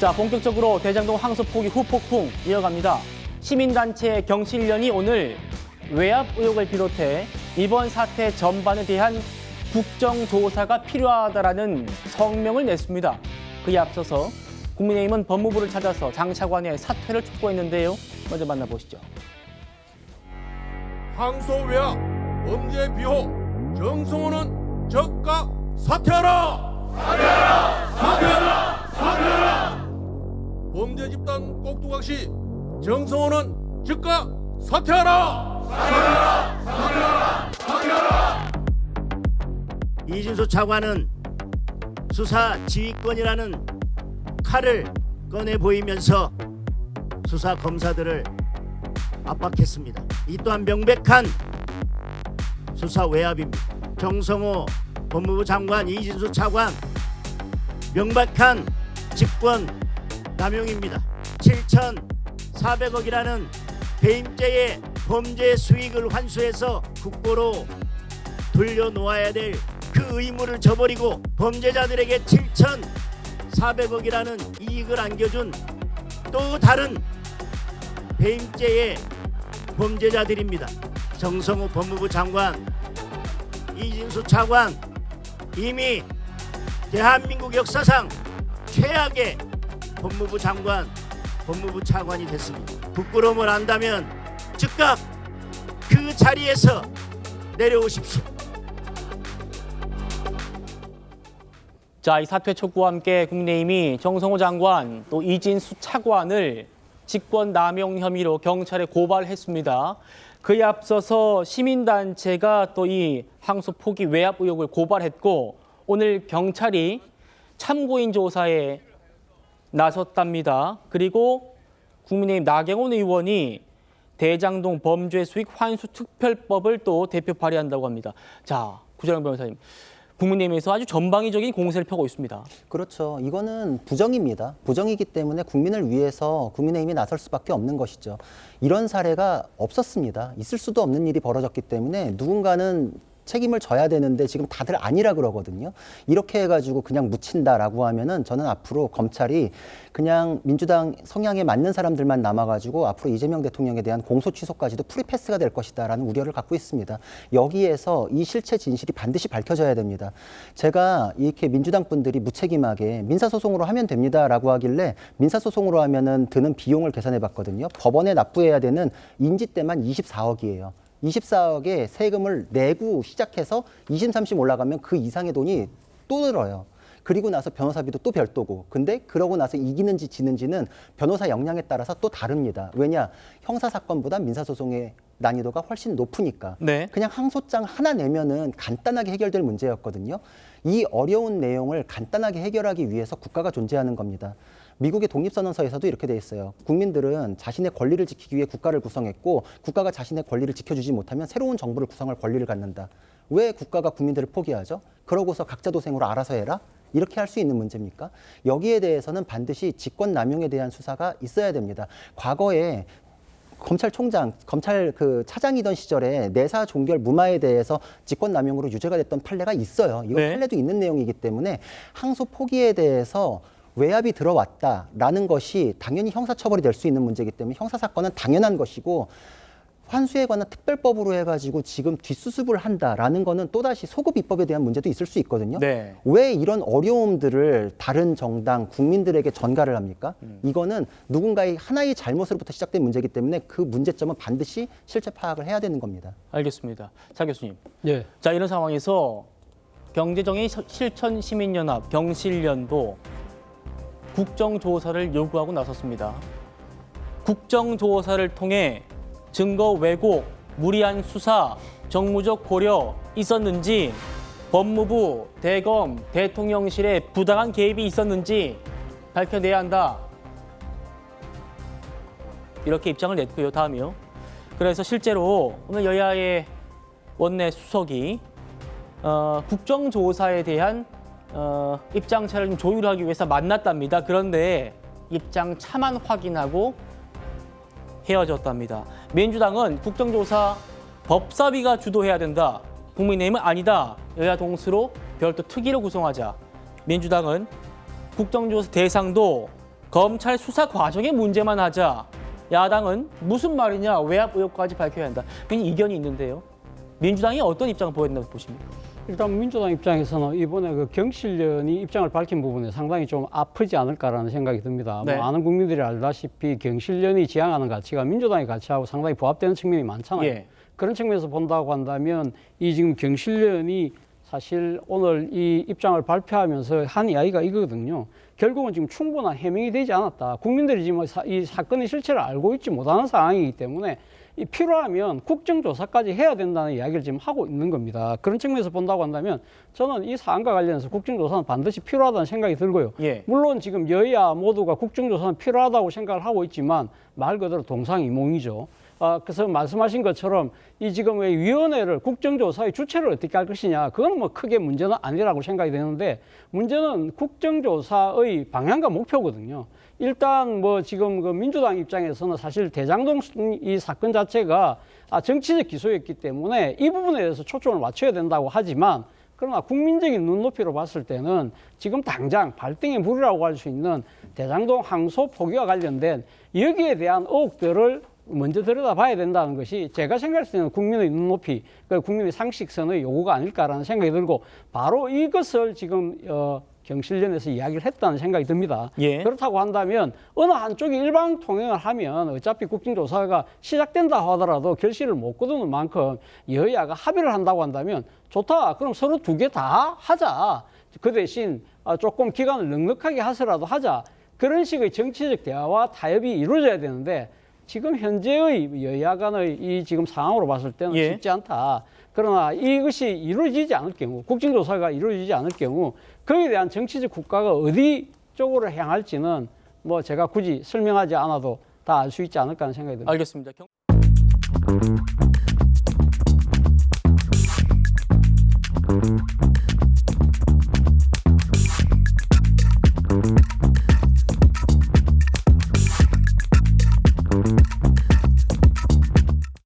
자, 본격적으로 대장동 항소 포기 후폭풍 이어갑니다. 시민단체 경실련이 오늘 외압 의혹을 비롯해 이번 사태 전반에 대한 국정조사가 필요하다라는 성명을 냈습니다. 그에 앞서서 국민의힘은 법무부를 찾아서 장 차관의 사퇴를 촉구했는데요. 먼저 만나보시죠. 항소외압 범죄 비호 정성호는 적각 사퇴하라 사퇴하라 사퇴하라 범죄 집단 꼭두각시 정성호는 즉각 사퇴하라 이진수 차관은 수사 지휘권이라는 칼을 꺼내 보이면서 수사 검사들을 압박했습니다. 이 또한 명백한 수사 외압입니다. 정성호 법무부 장관, 이진수 차관 명백한 직권 남용입니다. 7,400억이라는 배임죄의 범죄 수익을 환수해서 국고로 돌려놓아야 될 그 의무를 저버리고 범죄자들에게 7,400억이라는 이익을 안겨준 또 다른 배임죄의 범죄자들입니다. 정성호 법무부 장관, 이진수 차관 이미 대한민국 역사상 최악의 법무부 장관, 법무부 차관이 됐습니다. 부끄러움을 안다면 즉각 그 자리에서 내려오십시오. 자, 이 사퇴 촉구와 함께 국민의힘이 정성호 장관 또 이진수 차관을 직권 남용 혐의로 경찰에 고발했습니다. 그에 앞서서 시민단체가 또 이 항소 포기 외압 의혹을 고발했고 오늘 경찰이 참고인 조사에 나섰답니다. 그리고 국민의힘 나경원 의원이 대장동 범죄 수익 환수 특별법을 또 대표 발의한다고 합니다. 자, 구자영 변호사님. 국민의힘에서 아주 전방위적인 공세를 펴고 있습니다. 그렇죠. 이거는 부정입니다. 부정이기 때문에 국민을 위해서 국민의힘이 나설 수밖에 없는 것이죠. 이런 사례가 없었습니다. 있을 수도 없는 일이 벌어졌기 때문에 누군가는 책임을 져야 되는데 지금 다들 아니라 그러거든요. 이렇게 해가지고 그냥 묻힌다라고 하면은 저는 앞으로 검찰이 그냥 민주당 성향에 맞는 사람들만 남아가지고 앞으로 이재명 대통령에 대한 공소 취소까지도 프리패스가 될 것이다라는 우려를 갖고 있습니다. 여기에서 이 실체 진실이 반드시 밝혀져야 됩니다. 제가 이렇게 민주당 분들이 무책임하게 민사소송으로 하면 됩니다라고 하길래 민사소송으로 하면은 드는 비용을 계산해 봤거든요. 법원에 납부해야 되는 인지 때만 24억이에요. 24억의 세금을 내고 시작해서 2심, 3심 올라가면 그 이상의 돈이 또 들어요. 그리고 나서 변호사비도 또 별도고. 근데 그러고 나서 이기는지 지는지는 변호사 역량에 따라서 또 다릅니다. 왜냐? 형사 사건보다 민사 소송의 난이도가 훨씬 높으니까. 네. 그냥 항소장 하나 내면은 간단하게 해결될 문제였거든요. 이 어려운 내용을 간단하게 해결하기 위해서 국가가 존재하는 겁니다. 미국의 독립선언서에서도 이렇게 돼 있어요. 국민들은 자신의 권리를 지키기 위해 국가를 구성했고 국가가 자신의 권리를 지켜주지 못하면 새로운 정부를 구성할 권리를 갖는다. 왜 국가가 국민들을 포기하죠? 그러고서 각자 도생으로 알아서 해라? 이렇게 할 수 있는 문제입니까? 여기에 대해서는 반드시 직권 남용에 대한 수사가 있어야 됩니다. 과거에 검찰총장, 검찰 그 차장이던 시절에 내사 종결 무마에 대해서 직권남용으로 유죄가 됐던 판례가 있어요. 이거 네. 판례도 있는 내용이기 때문에 항소 포기에 대해서 외압이 들어왔다라는 것이 당연히 형사처벌이 될 수 있는 문제이기 때문에 형사사건은 당연한 것이고 환수에 관한 특별법으로 해가지고 지금 뒷수습을 한다라는 거는 또다시 소급 입법에 대한 문제도 있을 수 있거든요. 네. 왜 이런 어려움들을 다른 정당 국민들에게 전가를 합니까? 이거는 누군가의 하나의 잘못으로부터 시작된 문제이기 때문에 그 문제점은 반드시 실체 파악을 해야 되는 겁니다. 알겠습니다. 자 교수님. 예. 자 이런 상황에서 경제정의 실천 시민연합 경실련도 국정조사를 요구하고 나섰습니다. 국정조사를 통해 증거 왜곡, 무리한 수사, 정무적 고려 있었는지 법무부, 대검, 대통령실의 부당한 개입이 있었는지 밝혀내야 한다. 이렇게 입장을 냈고요. 다음이요. 그래서 실제로 오늘 여야의 원내 수석이 어, 국정조사에 대한 어, 입장차를 좀 조율하기 위해서 만났답니다. 그런데 입장 차만 확인하고 헤어졌답니다. 민주당은 국정조사 법사위가 주도해야 된다. 국민의힘은 아니다. 여야 동수로 별도 특위를 구성하자. 민주당은 국정조사 대상도 검찰 수사 과정의 문제만 하자 야당은 무슨 말이냐 외압 의혹까지 밝혀야 한다. 이견이 있는데요. 민주당이 어떤 입장을 보였다고 보십니까? 일단 민주당 입장에서는 이번에 그 경실련이 입장을 밝힌 부분에 상당히 좀 아프지 않을까라는 생각이 듭니다. 네. 뭐 많은 국민들이 알다시피 경실련이 지향하는 가치가 민주당의 가치하고 상당히 부합되는 측면이 많잖아요. 예. 그런 측면에서 본다고 한다면 이 지금 경실련이 사실 오늘 이 입장을 발표하면서 한 이야기가 이거거든요. 결국은 지금 충분한 해명이 되지 않았다. 국민들이 지금 사- 이 사건의 실체를 알고 있지 못하는 상황이기 때문에 이 필요하면 국정조사까지 해야 된다는 이야기를 지금 하고 있는 겁니다. 그런 측면에서 본다고 한다면 저는 이 사안과 관련해서 국정조사는 반드시 필요하다는 생각이 들고요. 예. 물론 지금 여야 모두가 국정조사는 필요하다고 생각을 하고 있지만 말 그대로 동상이몽이죠. 아, 그래서 말씀하신 것처럼 이 지금 왜 위원회를 국정조사의 주체를 어떻게 할 것이냐 그건 뭐 크게 문제는 아니라고 생각이 되는데 문제는 국정조사의 방향과 목표거든요. 일단 뭐 지금 그 민주당 입장에서는 사실 대장동 이 사건 자체가 아, 정치적 기소였기 때문에 이 부분에 대해서 초점을 맞춰야 된다고 하지만 그러나 국민적인 눈높이로 봤을 때는 지금 당장 발등에 불이라고 할 수 있는 대장동 항소 포기와 관련된 여기에 대한 의혹들을 먼저 들여다봐야 된다는 것이 제가 생각했을 때는 국민의 눈높이, 그 국민의 상식선의 요구가 아닐까라는 생각이 들고 바로 이것을 지금 어, 경실련에서 이야기를 했다는 생각이 듭니다. 예. 그렇다고 한다면 어느 한쪽이 일방 통행을 하면 어차피 국정조사가 시작된다 하더라도 결실을 못 거두는 만큼 여야가 합의를 한다고 한다면 좋다. 그럼 서로 두 개 다 하자. 그 대신 아, 조금 기간을 넉넉하게 하서라도 하자. 그런 식의 정치적 대화와 타협이 이루어져야 되는데 지금 현재의 여야 간의 이 지금 상황으로 봤을 때는 예. 쉽지 않다. 그러나 이것이 이루어지지 않을 경우, 국정조사가 이루어지지 않을 경우 거기에 대한 정치적 국가가 어디 쪽으로 향할지는 뭐 제가 굳이 설명하지 않아도 다 알 수 있지 않을까 하는 생각이 듭니다. 알겠습니다. 경...